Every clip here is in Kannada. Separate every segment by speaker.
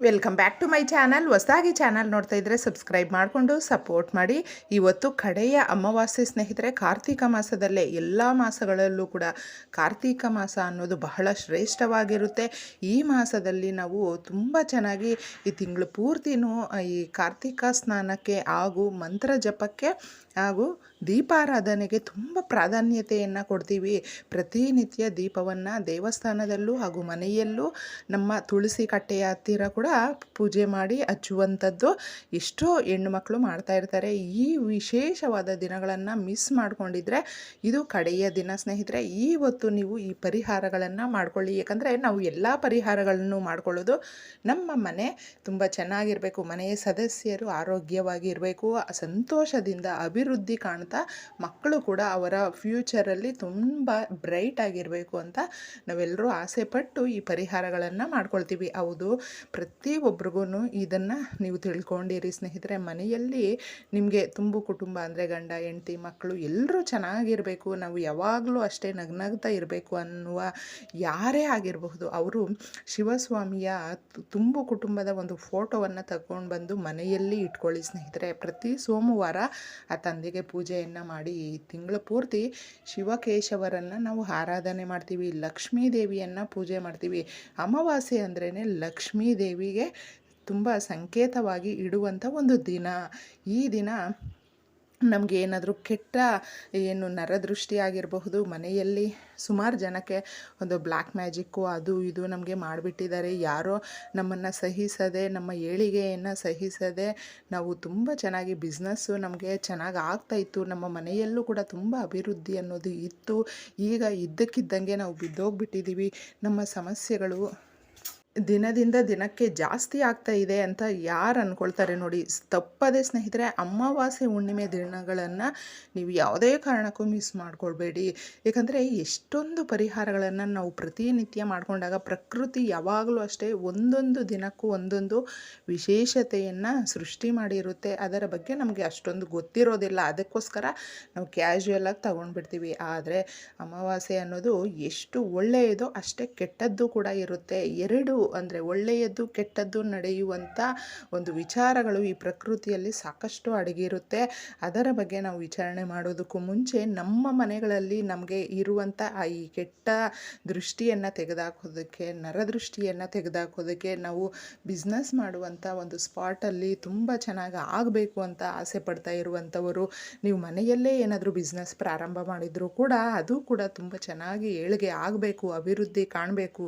Speaker 1: Welcome back to my channel ಹೊಸದಾಗಿ ಚಾನಲ್ ನೋಡ್ತಾ ಇದ್ದರೆ ಸಬ್ಸ್ಕ್ರೈಬ್ ಮಾಡಿಕೊಂಡು ಸಪೋರ್ಟ್ ಮಾಡಿ. ಇವತ್ತು ಕಡೆಯ ಅಮಾವಾಸ್ಯೆ ಸ್ನೇಹಿತರೆ, ಕಾರ್ತಿಕ ಮಾಸದಲ್ಲೇ ಎಲ್ಲ ಮಾಸಗಳಲ್ಲೂ ಕೂಡ ಕಾರ್ತಿಕ ಮಾಸ ಅನ್ನೋದು ಬಹಳ ಶ್ರೇಷ್ಠವಾಗಿರುತ್ತೆ. ಈ ಮಾಸದಲ್ಲಿ ನಾವು ತುಂಬ ಚೆನ್ನಾಗಿ ಈ ತಿಂಗಳು ಪೂರ್ತಿನೂ ಈ ಕಾರ್ತಿಕ ಸ್ನಾನಕ್ಕೆ ಹಾಗೂ ಮಂತ್ರ ಜಪಕ್ಕೆ ಹಾಗೂ ದೀಪಾರಾಧನೆಗೆ ತುಂಬ ಪ್ರಾಧಾನ್ಯತೆಯನ್ನು ಕೊಡ್ತೀವಿ. ಪ್ರತಿನಿತ್ಯ ದೀಪವನ್ನು ದೇವಸ್ಥಾನದಲ್ಲೂ ಹಾಗೂ ಮನೆಯಲ್ಲೂ ನಮ್ಮ ತುಳಸಿ ಕಟ್ಟೆಯ ಹತ್ತಿರ ಕೂಡ ಪೂಜೆ ಮಾಡಿ ಹಚ್ಚುವಂಥದ್ದು ಎಷ್ಟೋ ಹೆಣ್ಣು ಮಕ್ಕಳು ಇರ್ತಾರೆ. ಈ ವಿಶೇಷವಾದ ದಿನಗಳನ್ನು ಮಿಸ್ ಮಾಡಿಕೊಂಡಿದ್ರೆ ಇದು ಕಡೆಯ ದಿನ ಸ್ನೇಹಿತರೆ. ಇವತ್ತು ನೀವು ಈ ಪರಿಹಾರಗಳನ್ನು ಮಾಡ್ಕೊಳ್ಳಿ. ಯಾಕಂದರೆ ನಾವು ಎಲ್ಲ ಪರಿಹಾರಗಳನ್ನು ಮಾಡ್ಕೊಳ್ಳೋದು ನಮ್ಮ ಮನೆ ತುಂಬ ಚೆನ್ನಾಗಿರಬೇಕು. ಮನೆಯ ಸದಸ್ಯರು ಆರೋಗ್ಯವಾಗಿರಬೇಕು ಸಂತೋಷದಿಂದ ಅಭಿವೃದ್ಧಿ ಕಾಣ್ತಾ ಮಕ್ಕಳು ಕೂಡ ಅವರ ಫ್ಯೂಚರಲ್ಲಿ ತುಂಬ ಬ್ರೈಟ್ ಆಗಿರಬೇಕು ಅಂತ ನಾವೆಲ್ಲರೂ ಆಸೆ ಪಟ್ಟು ಈ ಪರಿಹಾರಗಳನ್ನು ಮಾಡ್ಕೊಳ್ತೀವಿ. ಹೌದು ಪ್ರತಿಯೊಬ್ಬರಿಗೂ ಇದನ್ನು ನೀವು ತಿಳ್ಕೊಂಡಿರಿ ಸ್ನೇಹಿತರೆ, ಮನೆಯಲ್ಲಿ ನಿಮಗೆ ತುಂಬು ಕುಟುಂಬ ಅಂದರೆ ಗಂಡ, ಹೆಂಡತಿ ಮಕ್ಕಳು ಎಲ್ಲರೂ ಚೆನ್ನಾಗಿರಬೇಕು, ನಾವು ಯಾವಾಗಲೂ ಅಷ್ಟೇ ನಗ್ನಗ್ತಾ ಇರಬೇಕು ಅನ್ನುವ ಯಾರೇ ಆಗಿರಬಹುದು, ಅವರು ಶಿವಸ್ವಾಮಿಯ ತುಂಬು ಕುಟುಂಬದ ಒಂದು ಫೋಟೋವನ್ನು ತಗೊಂಡು ಬಂದು ಮನೆಯಲ್ಲಿ ಇಟ್ಕೊಳ್ಳಿ ಸ್ನೇಹಿತರೆ. ಪ್ರತಿ ಸೋಮವಾರ ಆ ತಂದೆಗೆ ಪೂಜೆಯನ್ನು ಮಾಡಿ ತಿಂಗಳು ಪೂರ್ತಿ ಶಿವಕೇಶವರನ್ನು ನಾವು ಆರಾಧನೆ ಮಾಡ್ತೀವಿ, ಲಕ್ಷ್ಮೀ ದೇವಿಯನ್ನು ಪೂಜೆ ಮಾಡ್ತೀವಿ. ಅಮಾವಾಸ್ಯೆ ಅಂದ್ರೇ ಲಕ್ಷ್ಮೀ ದೇವಿಗೆ ತುಂಬ ಸಂಕೇತವಾಗಿ ಇಡುವಂಥ ಒಂದು ದಿನ. ಈ ದಿನ ನಮಗೆ ಏನಾದರೂ ಕೆಟ್ಟ ಏನು ನರದೃಷ್ಟಿ ಆಗಿರಬಹುದು ಮನೆಯಲ್ಲಿ ಸುಮಾರು ಜನಕ್ಕೆ ಒಂದು ಬ್ಲ್ಯಾಕ್ ಮ್ಯಾಜಿಕ್ಕು ಅದು ಇದು ನಮಗೆ ಮಾಡಿಬಿಟ್ಟಿದ್ದಾರೆ. ಯಾರೋ ನಮ್ಮನ್ನು ಸಹಿಸದೆ, ನಮ್ಮ ಏಳಿಗೆಯನ್ನು ಸಹಿಸದೆ ನಾವು ತುಂಬ ಚೆನ್ನಾಗಿ ಬಿಸ್ನೆಸ್ಸು ನಮಗೆ ಚೆನ್ನಾಗಿ ಆಗ್ತಾಯಿತ್ತು ನಮ್ಮ ಮನೆಯಲ್ಲೂ ಕೂಡ ತುಂಬ ಅಭಿವೃದ್ಧಿ ಅನ್ನೋದು ಇತ್ತು. ಈಗ ಇದ್ದಕ್ಕಿದ್ದಂಗೆ ನಾವು ಬಿದ್ದೋಗ್ಬಿಟ್ಟಿದ್ದೀವಿ. ನಮ್ಮ ಸಮಸ್ಯೆಗಳು ದಿನದಿಂದ ದಿನಕ್ಕೆ ಜಾಸ್ತಿ ಆಗ್ತಾ ಇದೆ ಅಂತ ಯಾರು ಅಂದ್ಕೊಳ್ತಾರೆ ನೋಡಿ. ತಪ್ಪದೆ ಸ್ನೇಹಿತರೆ, ಅಮಾವಾಸ್ಯೆ ಹುಣ್ಣಿಮೆ ದಿನಗಳನ್ನು ನೀವು ಯಾವುದೇ ಕಾರಣಕ್ಕೂ ಮಿಸ್ ಮಾಡ್ಕೊಳ್ಬೇಡಿ. ಏಕೆಂದರೆ ಎಷ್ಟೊಂದು ಪರಿಹಾರಗಳನ್ನು ನಾವು ಪ್ರತಿನಿತ್ಯ ಮಾಡಿಕೊಂಡಾಗ ಪ್ರಕೃತಿ ಯಾವಾಗಲೂ ಅಷ್ಟೇ ಒಂದೊಂದು ದಿನಕ್ಕೂ ಒಂದೊಂದು ವಿಶೇಷತೆಯನ್ನು ಸೃಷ್ಟಿ ಮಾಡಿರುತ್ತೆ. ಅದರ ಬಗ್ಗೆ ನಮಗೆ ಅಷ್ಟೊಂದು ಗೊತ್ತಿರೋದಿಲ್ಲ. ಅದಕ್ಕೋಸ್ಕರ ನಾವು ಕ್ಯಾಶುಯಲಾಗಿ ತಗೊಂಡ್ಬಿಡ್ತೀವಿ. ಆದರೆ ಅಮಾವಾಸ್ಯೆ ಅನ್ನೋದು ಎಷ್ಟು ಒಳ್ಳೆಯದೋ ಅಷ್ಟೇ ಕೆಟ್ಟದ್ದು ಕೂಡ ಇರುತ್ತೆ. ಎರಡು ಅಂದರೆ ಒಳ್ಳೆಯದು, ಕೆಟ್ಟದ್ದು ನಡೆಯುವಂಥ ಒಂದು ವಿಚಾರಗಳು ಈ ಪ್ರಕೃತಿಯಲ್ಲಿ ಸಾಕಷ್ಟು ಅಡಗಿರುತ್ತೆ. ಅದರ ಬಗ್ಗೆ ನಾವು ವಿಚಾರಣೆ ಮಾಡೋದಕ್ಕೂ ಮುಂಚೆ ನಮ್ಮ ಮನೆಗಳಲ್ಲಿ ನಮಗೆ ಇರುವಂಥ ಈ ಕೆಟ್ಟ ದೃಷ್ಟಿಯನ್ನು ತೆಗೆದುಹಾಕೋದಕ್ಕೆ ನರದೃಷ್ಟಿಯನ್ನು ತೆಗೆದುಹಾಕೋದಕ್ಕೆ ನಾವು ಬಿಸ್ನೆಸ್ ಮಾಡುವಂಥ ಒಂದು ಸ್ಪಾಟಲ್ಲಿ ತುಂಬ ಚೆನ್ನಾಗಿ ಆಗಬೇಕು ಅಂತ ಆಸೆ ಪಡ್ತಾ ಇರುವಂಥವರು ನೀವು ಮನೆಯಲ್ಲೇ ಏನಾದರೂ ಬಿಸ್ನೆಸ್ ಪ್ರಾರಂಭ ಮಾಡಿದರೂ ಕೂಡ ಅದು ಕೂಡ ತುಂಬ ಚೆನ್ನಾಗಿ ಏಳಿಗೆ ಆಗಬೇಕು, ಅಭಿವೃದ್ಧಿ ಕಾಣಬೇಕು.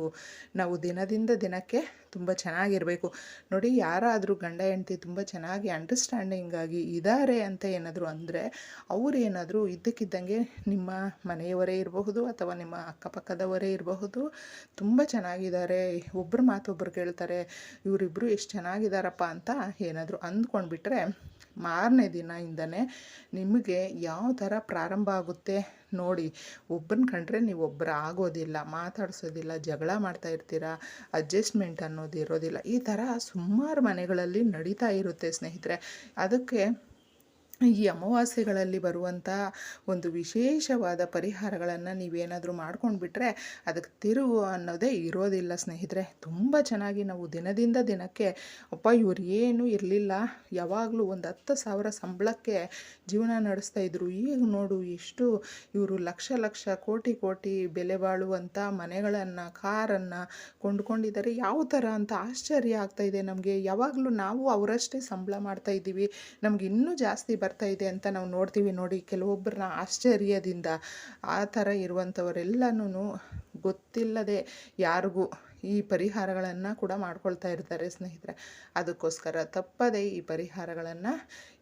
Speaker 1: ನಾವು ದಿನದಿಂದ ದಿನಕ್ಕೆ ತುಂಬ ಚೆನ್ನಾಗಿರಬೇಕು. ನೋಡಿ, ಯಾರಾದರೂ ಗಂಡ ಹೆಂಡತಿ ತುಂಬ ಚೆನ್ನಾಗಿ ಅಂಡರ್ಸ್ಟ್ಯಾಂಡಿಂಗ್ ಆಗಿ ಇದ್ದಾರೆ ಅಂತ ಏನಾದರೂ ಅಂದರೆ, ಅವ್ರು ಏನಾದರೂ ಇದ್ದಕ್ಕಿದ್ದಂಗೆ ನಿಮ್ಮ ಮನೆಯವರೇ ಇರಬಹುದು ಅಥವಾ ನಿಮ್ಮ ಅಕ್ಕಪಕ್ಕದವರೇ ಇರಬಹುದು, ತುಂಬ ಚೆನ್ನಾಗಿದ್ದಾರೆ. ಮಾತು ಒಬ್ಬರು ಕೇಳ್ತಾರೆ ಇವರಿಬ್ಬರು ಎಷ್ಟು ಚೆನ್ನಾಗಿದ್ದಾರಪ್ಪ ಅಂತ ಏನಾದರೂ ಅಂದ್ಕೊಂಡ್ಬಿಟ್ರೆ ಮಾರನೇ ದಿನದಿಂದನೇ ನಿಮಗೆ ಯಾವ ಥರ ಪ್ರಾರಂಭ ಆಗುತ್ತೆ ನೋಡಿ, ಒಬ್ಬನ ಕಂಡ್ರೆ ನೀವು ಒಬ್ಬರು ಆಗೋದಿಲ್ಲ, ಮಾತಾಡಿಸೋದಿಲ್ಲ, ಜಗಳ ಮಾಡ್ತಾ ಇರ್ತೀರ ಅಡ್ಜಸ್ಟ್ಮೆಂಟ್ ಅನ್ನೋದು ಇರೋದಿಲ್ಲ. ಈ ಥರ ಸುಮಾರು ಮನೆಗಳಲ್ಲಿ ನಡೀತಾ ಇರುತ್ತೆ ಸ್ನೇಹಿತರೆ. ಅದಕ್ಕೆ ಈ ಅಮಾವಾಸ್ಯೆಗಳಲ್ಲಿ ಬರುವಂಥ ಒಂದು ವಿಶೇಷವಾದ ಪರಿಹಾರಗಳನ್ನು ನೀವೇನಾದರೂ ಮಾಡ್ಕೊಂಡು ಬಿಟ್ಟರೆ ಅದಕ್ಕೆ ತಿರುವು ಅನ್ನೋದೇ ಇರೋದಿಲ್ಲ ಸ್ನೇಹಿತರೆ. ತುಂಬ ಚೆನ್ನಾಗಿ ನಾವು ದಿನದಿಂದ ದಿನಕ್ಕೆ ಅಪ್ಪ ಇವ್ರು ಏನೂ ಇರಲಿಲ್ಲ. ಯಾವಾಗಲೂ ಒಂದು ಹತ್ತು ಸಾವಿರ ಸಂಬಳಕ್ಕೆ ಜೀವನ ನಡೆಸ್ತಾ ಇದ್ರು. ಈಗ ನೋಡು ಎಷ್ಟು ಇವರು ಲಕ್ಷ ಲಕ್ಷ ಕೋಟಿ ಕೋಟಿ ಬೆಲೆ ಬಾಳುವಂಥ ಮನೆಗಳನ್ನು, ಕಾರನ್ನು ಕೊಂಡ್ಕೊಂಡಿದ್ದಾರೆ. ಯಾವ ಥರ ಅಂತ ಆಶ್ಚರ್ಯ ಆಗ್ತಾ ಇದೆ ನಮಗೆ. ಯಾವಾಗಲೂ ನಾವು ಅವರಷ್ಟೇ ಸಂಬಳ ಮಾಡ್ತಾ ಇದ್ದೀವಿ. ನಮ್ಗೆ ಇನ್ನೂ ಜಾಸ್ತಿ ಬರ್ತಾ ಇದೆ ಅಂತ ನಾವು ನೋಡ್ತೀವಿ ನೋಡಿ. ಕೆಲವೊಬ್ಬರನ್ನ ಆಶ್ಚರ್ಯದಿಂದ ಆ ಥರ ಇರುವಂಥವರೆಲ್ಲನೂ ಗೊತ್ತಿಲ್ಲದೆ ಯಾರಿಗೂ ಈ ಪರಿಹಾರಗಳನ್ನು ಕೂಡ ಮಾಡ್ಕೊಳ್ತಾ ಇರ್ತಾರೆ ಸ್ನೇಹಿತರೆ. ಅದಕ್ಕೋಸ್ಕರ ತಪ್ಪದೆ ಈ ಪರಿಹಾರಗಳನ್ನು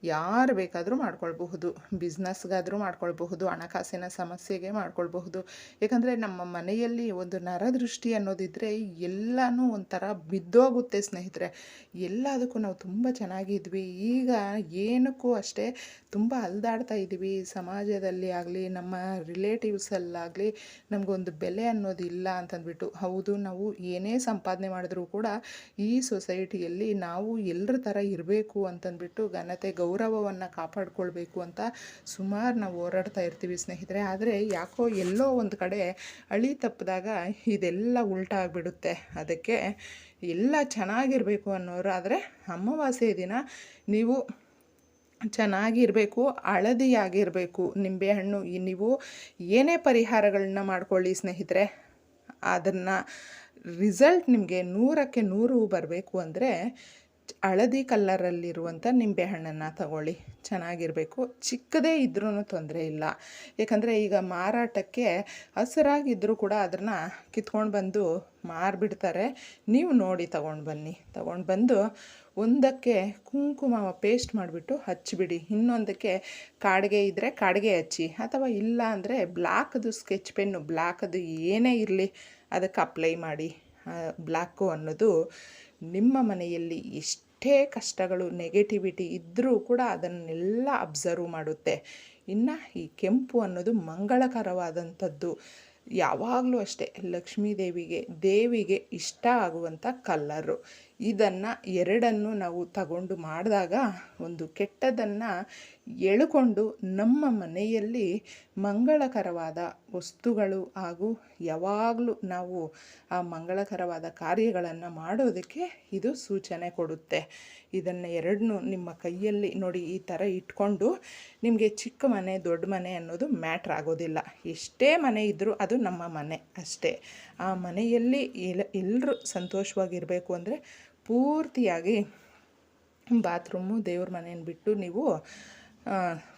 Speaker 1: ಯಾರು ಬೇಕಾದರೂ ಮಾಡ್ಕೊಳ್ಬಹುದು. ಬಿಸ್ನೆಸ್ಗಾದರೂ ಮಾಡ್ಕೊಳ್ಬಹುದು. ಹಣಕಾಸಿನ ಸಮಸ್ಯೆಗೆ ಮಾಡ್ಕೊಳ್ಬಹುದು. ಏಕೆಂದರೆ ನಮ್ಮ ಮನೆಯಲ್ಲಿ ಒಂದು ನರದೃಷ್ಟಿ ಅನ್ನೋದಿದ್ದರೆ ಎಲ್ಲನೂ ಒಂಥರ ಬಿದ್ದೋಗುತ್ತೆ ಸ್ನೇಹಿತರೆ. ಎಲ್ಲದಕ್ಕೂ ನಾವು ತುಂಬ ಚೆನ್ನಾಗಿದ್ವಿ. ಈಗ ಏನಕ್ಕೂ ಅಷ್ಟೇ ತುಂಬ ಅಲ್ದಾಡ್ತಾ ಇದ್ದೀವಿ ಸಮಾಜದಲ್ಲಿ ಆಗಲಿ, ನಮ್ಮ ರಿಲೇಟಿವ್ಸಲ್ಲಾಗಲಿ ನಮಗೊಂದು ಬೆಲೆ ಇಲ್ಲ ಅಂತಂದ್ಬಿಟ್ಟು. ಹೌದು, ನಾವು ಏನೇ ಸಂಪಾದನೆ ಮಾಡಿದ್ರೂ ಕೂಡ ಈ ಸೊಸೈಟಿಯಲ್ಲಿ ನಾವು ಎಲ್ಲರ ಥರ ಇರಬೇಕು ಅಂತಂದ್ಬಿಟ್ಟು ಘನತೆ, ಗೌರವವನ್ನು ಕಾಪಾಡ್ಕೊಳ್ಬೇಕು ಅಂತ ಸುಮಾರು ನಾವು ಹೋರಾಡ್ತಾ ಇರ್ತೀವಿ ಸ್ನೇಹಿತರೆ. ಆದರೆ ಯಾಕೋ ಎಲ್ಲೋ ಒಂದು ಕಡೆ ಅಳಿ ತಪ್ಪಿದಾಗ ಇದೆಲ್ಲ ಉಲ್ಟಾ ಆಗಿಬಿಡುತ್ತೆ. ಅದಕ್ಕೆ ಎಲ್ಲ ಚೆನ್ನಾಗಿರಬೇಕು ಅನ್ನೋರು, ಆದರೆ ಅಮಾವಾಸ್ಯೆ ದಿನ ನೀವು ಚೆನ್ನಾಗಿರಬೇಕು, ಹಳದಿಯಾಗಿರಬೇಕು. ನಿಂಬೆಹಣ್ಣು ನೀವು ಏನೇ ಪರಿಹಾರಗಳನ್ನ ಮಾಡ್ಕೊಳ್ಳಿ ಸ್ನೇಹಿತರೆ. ಅದನ್ನು ರಿಸಲ್ಟ್ ನಿಮಗೆ ನೂರಕ್ಕೆ ನೂರು ಬರಬೇಕು ಅಂದರೆ ಹಳದಿ ಕಲ್ಲರಲ್ಲಿರುವಂಥ ನಿಂಬೆಹಣ್ಣನ್ನು ತಗೊಳ್ಳಿ. ಚೆನ್ನಾಗಿರಬೇಕು. ಚಿಕ್ಕದೇ ಇದ್ರೂ ತೊಂದರೆ ಇಲ್ಲ. ಏಕೆಂದರೆ ಈಗ ಮಾರಾಟಕ್ಕೆ ಹಸಿರಾಗಿದ್ದರೂ ಕೂಡ ಅದನ್ನು ಕಿತ್ಕೊಂಡು ಬಂದು ಮಾರಿಬಿಡ್ತಾರೆ. ನೀವು ನೋಡಿ ತಗೊಂಡು ಬನ್ನಿ. ತಗೊಂಡು ಬಂದು ಒಂದಕ್ಕೆ ಕುಂಕುಮ ಪೇಸ್ಟ್ ಮಾಡಿಬಿಟ್ಟು ಹಚ್ಚಿಬಿಡಿ ಇನ್ನೊಂದಕ್ಕೆ ಕಾಡಿಗೆ ಇದ್ದರೆ ಕಾಡಿಗೆ ಹಚ್ಚಿ. ಅಥವಾ ಇಲ್ಲ ಅಂದರೆ ಬ್ಲ್ಯಾಕ್ದು ಸ್ಕೆಚ್ ಪೆನ್ನು ಬ್ಲ್ಯಾಕದು ಏನೇ ಇರಲಿ, ಅದಕ್ಕೆ ಅಪ್ಲೈ ಮಾಡಿ. ಬ್ಲ್ಯಾಕು ಅನ್ನೋದು ನಿಮ್ಮ ಮನೆಯಲ್ಲಿ ಎಷ್ಟೇ ಕಷ್ಟಗಳು ನೆಗೆಟಿವಿಟಿ ಇದ್ದರೂ ಕೂಡ ಅದನ್ನೆಲ್ಲ ಅಬ್ಸರ್ವ್ ಮಾಡುತ್ತೆ. ಇನ್ನು ಈ ಕೆಂಪು ಅನ್ನೋದು ಮಂಗಳಕರವಾದಂಥದ್ದು. ಯಾವಾಗಲೂ ಅಷ್ಟೇ ಲಕ್ಷ್ಮೀ ದೇವಿಗೆ ದೇವಿಗೆ ಇಷ್ಟ ಆಗುವಂಥ ಕಲ್ಲರು ಇದನ್ನು ಎರಡನ್ನು ನಾವು ತಗೊಂಡು ಮಾಡಿದಾಗ ಒಂದು ಕೆಟ್ಟದನ್ನು ಎಳ್ಕೊಂಡು ನಮ್ಮ ಮನೆಯಲ್ಲಿ ಮಂಗಳಕರವಾದ ವಸ್ತುಗಳು ಹಾಗೂ ಯಾವಾಗಲೂ ನಾವು ಆ ಮಂಗಳಕರವಾದ ಕಾರ್ಯಗಳನ್ನು ಮಾಡೋದಕ್ಕೆ ಇದು ಸೂಚನೆ ಕೊಡುತ್ತೆ. ಇದನ್ನು ಎರಡನ್ನೂ ನಿಮ್ಮ ಕೈಯಲ್ಲಿ ನೋಡಿ ಈ ಥರ ಇಟ್ಕೊಂಡು ನಿಮಗೆ ಚಿಕ್ಕ ಮನೆ, ದೊಡ್ಡ ಮನೆ ಅನ್ನೋದು ಮ್ಯಾಟ್ರ್ ಆಗೋದಿಲ್ಲ. ಎಷ್ಟೇ ಮನೆ ಇದ್ದರೂ ಅದು ನಮ್ಮ ಮನೆ ಅಷ್ಟೇ. ಆ ಮನೆಯಲ್ಲಿ ಎಲ್ ಎಲ್ಲರೂ ಸಂತೋಷವಾಗಿರಬೇಕು ಅಂದರೆ ಪೂರ್ತಿಯಾಗಿ ಬಾತ್ರೂಮು ದೇವ್ರ ಮನೆಯನ್ನು ಬಿಟ್ಟು ನೀವು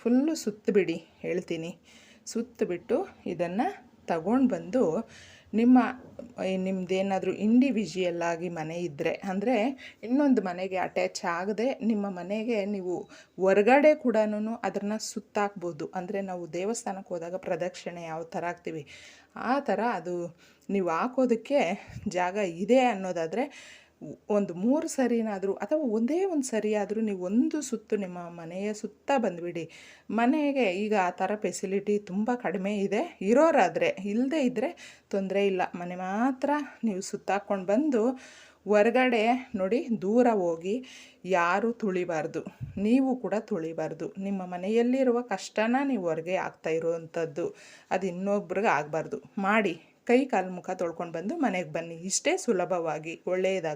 Speaker 1: ಫುಲ್ಲು ಸುತ್ತಬಿಡಿ ಹೇಳ್ತೀನಿ. ಸುತ್ತಬಿಟ್ಟು ಇದನ್ನು ತಗೊಂಡು ಬಂದು ನಿಮ್ಮ ನಿಮ್ಮದೇನಾದರೂ ಇಂಡಿವಿಜುವಲ್ ಆಗಿ ಮನೆ ಇದ್ದರೆ ಅಂದರೆ ಇನ್ನೊಂದು ಮನೆಗೆ ಅಟ್ಯಾಚ್ ಆಗದೆ ನಿಮ್ಮ ಮನೆಗೆ ನೀವು ಹೊರಗಡೆ ಕೂಡ ಅದನ್ನು ಸುತ್ತಾಕ್ಬೋದು. ಅಂದರೆ ನಾವು ದೇವಸ್ಥಾನಕ್ಕೆ ಹೋದಾಗ ಪ್ರದಕ್ಷಿಣೆ ಯಾವ ಥರ ಹಾಕ್ತೀವಿ, ಆ ಥರ ಅದು ನೀವು ಹಾಕೋದಕ್ಕೆ ಜಾಗ ಇದೆ ಅನ್ನೋದಾದರೆ ಒಂದು ಮೂರು ಸರಿನಾದರೂ ಅಥವಾ ಒಂದೇ ಒಂದು ಸರಿಯಾದರೂ ನೀವು ಒಂದು ಸುತ್ತು ನಿಮ್ಮ ಮನೆಯ ಸುತ್ತ ಬಂದುಬಿಡಿ. ಮನೆಗೆ ಈಗ ಆ ಥರ ಫೆಸಿಲಿಟಿ ತುಂಬ ಕಡಿಮೆ ಇದೆ. ಇರೋರಾದರೆ ಇಲ್ಲದೇ ಇದ್ದರೆ ತೊಂದರೆ ಇಲ್ಲ. ಮನೆ ಮಾತ್ರ ನೀವು ಸುತ್ತಾಕ್ಕೊಂಡು ಬಂದು ಹೊರಗಡೆ ನೋಡಿ ದೂರ ಹೋಗಿ ಯಾರೂ ತುಳಿಬಾರ್ದು. ನೀವು ಕೂಡ ತುಳಿಬಾರ್ದು. ನಿಮ್ಮ ಮನೆಯಲ್ಲಿರುವ ಕಷ್ಟನ ನೀವು ಹೊರಗೆ ಆಗ್ತಾ ಇರುವಂಥದ್ದು ಅದು ಇನ್ನೊಬ್ರಿಗೆ ಆಗಬಾರ್ದು. ಮಾಡಿ, ಕೈ ಕಾಲು ಮುಖ ತೊಳ್ಕೊಂಡು ಬಂದು ಮನೆಗೆ ಬನ್ನಿ. ಇಷ್ಟೇ ಸುಲಭವಾಗಿ. ಒಳ್ಳೆಯದಾಗಿ